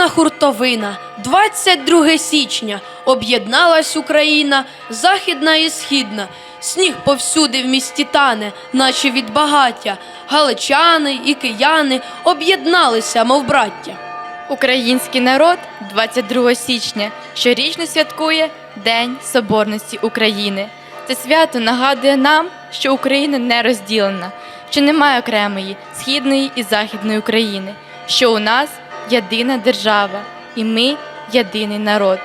Київ, хуртовина, 22 січня. Об'єдналась Україна, західна і східна. Сніг повсюди в місті тане, наче від багаття. Галичани і кияни об'єдналися, мов браття. Український народ 22 січня щорічно святкує День Соборності України. Це свято нагадує нам, що Україна не розділена, що немає окремої східної і західної України, що у нас єдина держава, і ми єдиний народ.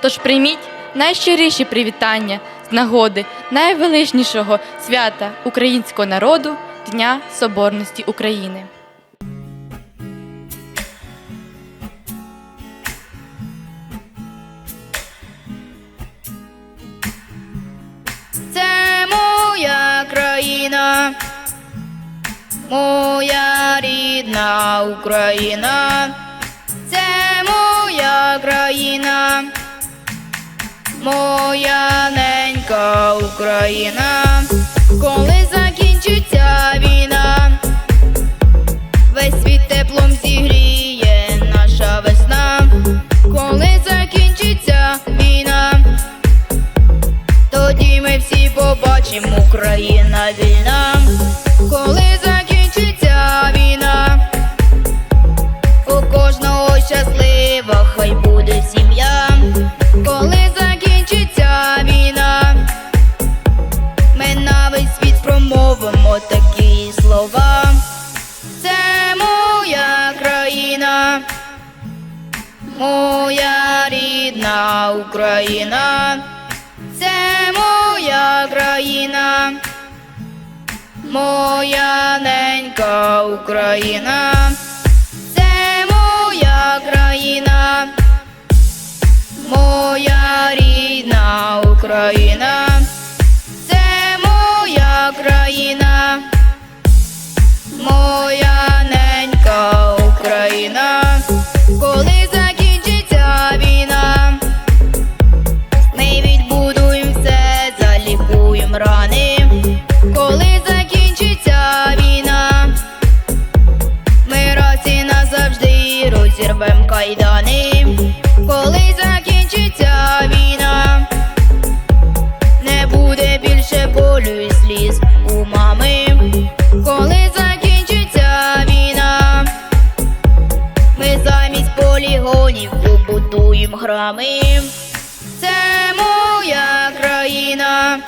Тож прийміть найщиріші привітання з нагоди найвеличнішого свята українського народу Дня Соборності України. Це моя країна, моя рідна Україна, країна, моя ненька Україна, коли закінчиться війна, весь світ теплом зігріє наша весна, коли закінчиться війна. Тоді ми всі побачимо Україна вільна, Україна. Це моя країна, моя ненька Україна, назавжди кайдани. Коли закінчиться війна, не буде більше болю і сліз у мами. Коли закінчиться війна, ми замість полігонів побудуємо храми. Це моя країна,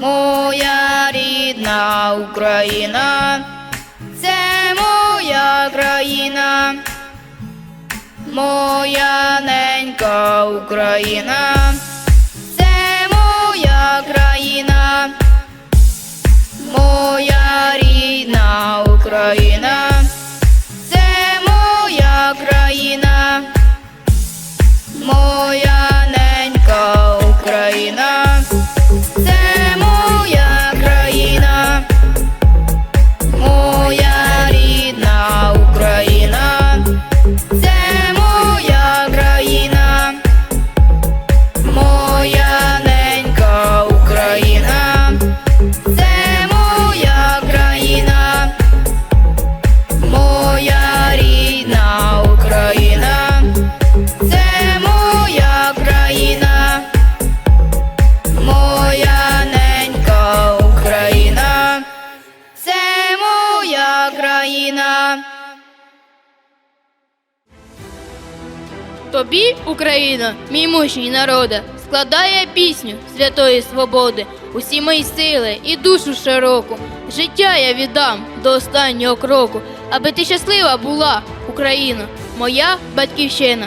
моя рідна Україна, це моя країна, моя ненька Україна, Україна, мій мужній народа, складає пісню святої свободи, усі мої сили і душу широку. Життя я віддам до останнього кроку, аби ти щаслива була, Україна, моя батьківщина.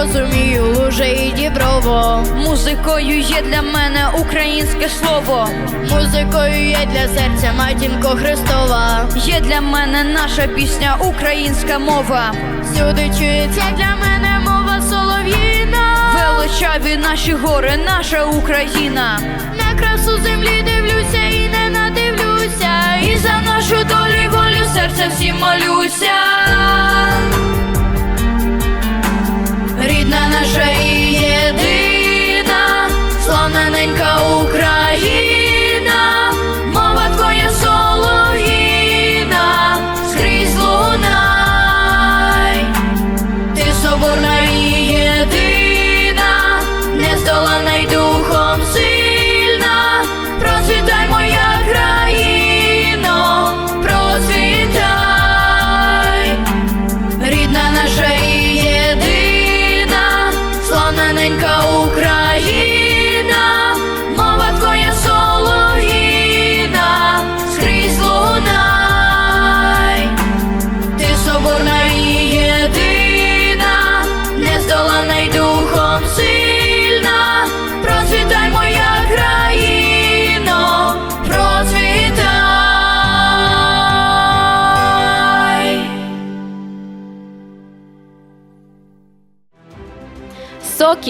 розумію, луже і діброво. Музикою є для мене українське слово. Музикою є для серця матінко Христова. Є для мене наша пісня, українська мова. Всюди чується для мене мова солов'їна. Величаві наші гори, наша Україна. На красу землі дивлюся і не надивлюся. І за нашу долю й волю серця всім молюся.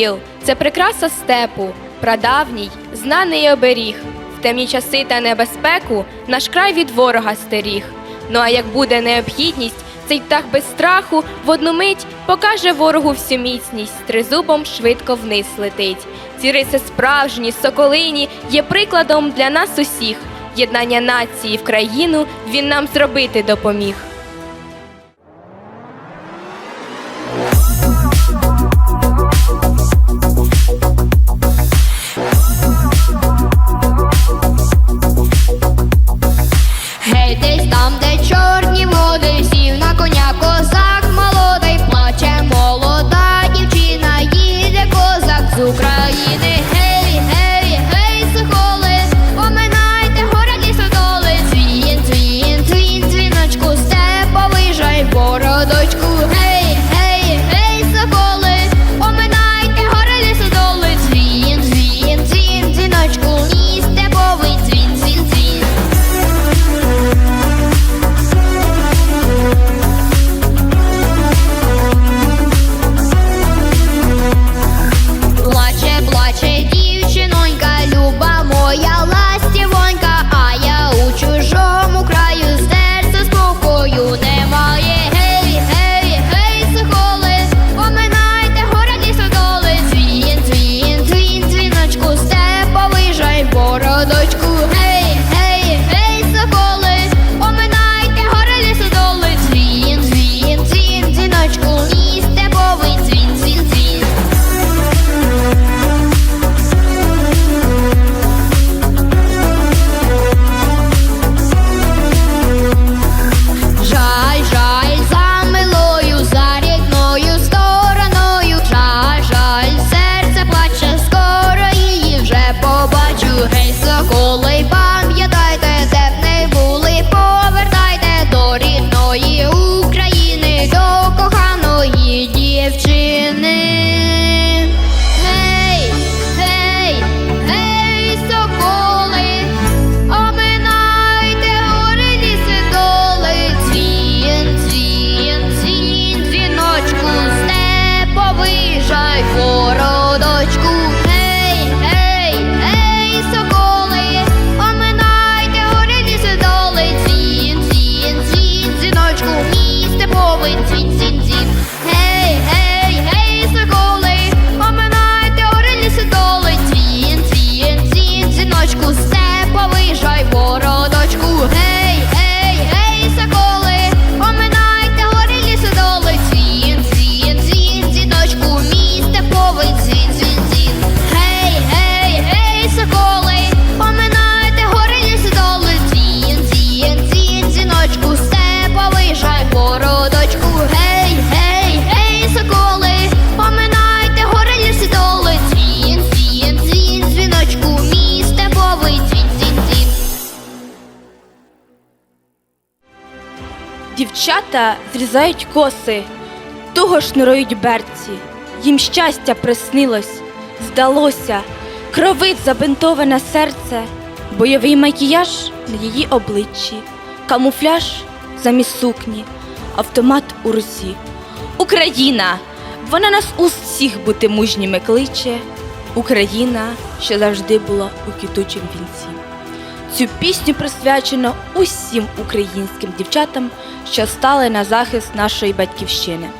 Сокіл це прикраса степу, прадавній, знаний оберіг. В темні часи та небезпеку наш край від ворога стеріг. Ну а як буде необхідність, цей птах без страху в одну мить покаже ворогу всю міцність, тризубом швидко вниз летить. Ці риси справжні, соколині є прикладом для нас усіх. Єднання нації в країну він нам зробити допоміг. Дівчата зрізають коси, туго шнурують берці. Їм щастя приснилось, здалося, кровить забинтоване серце, бойовий макіяж на її обличчі, камуфляж замість сукні, автомат у руці. Україна! Вона нас усіх бути мужніми кличе. Україна, що завжди була у квітучому вінці. Цю пісню присвячено усім українським дівчатам, що стали на захист нашої батьківщини.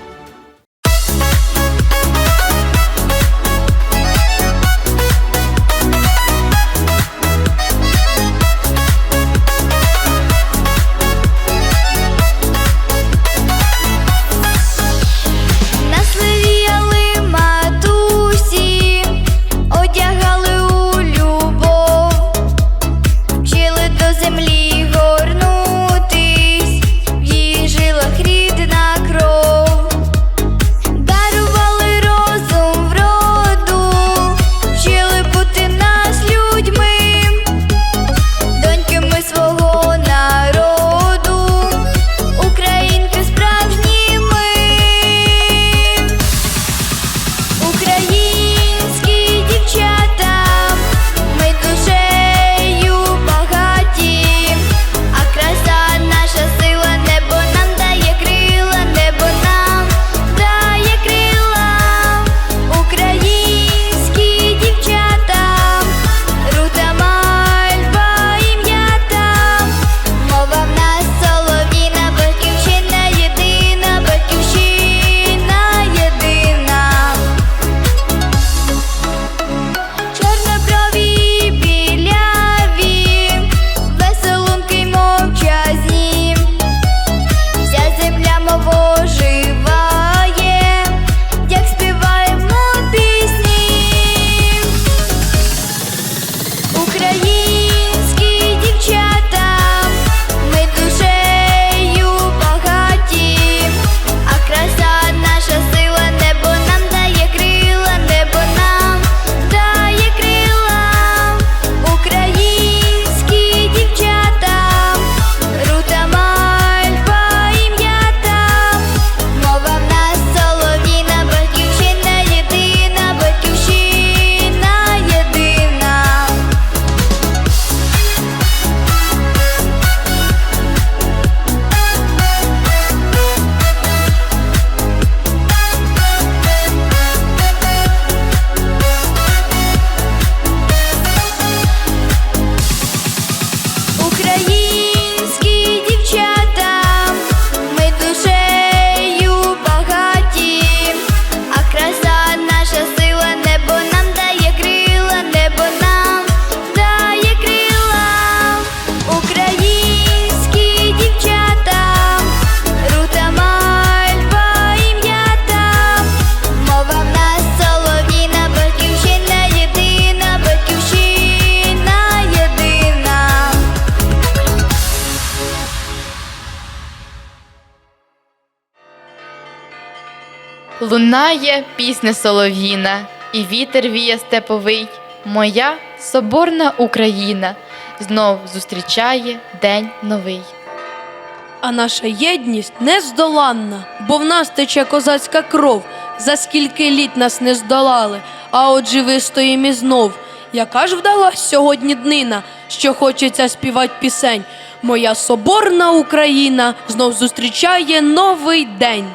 Лунає пісня солов'їна, і вітер віє степовий. Моя соборна Україна знов зустрічає день новий. А наша єдність нездоланна, бо в нас тече козацька кров, за скільки літ нас не здолали, а отже вистоїм і знов. Яка ж вдалась сьогодні днина, що хочеться співати пісень. Моя соборна Україна знов зустрічає новий день.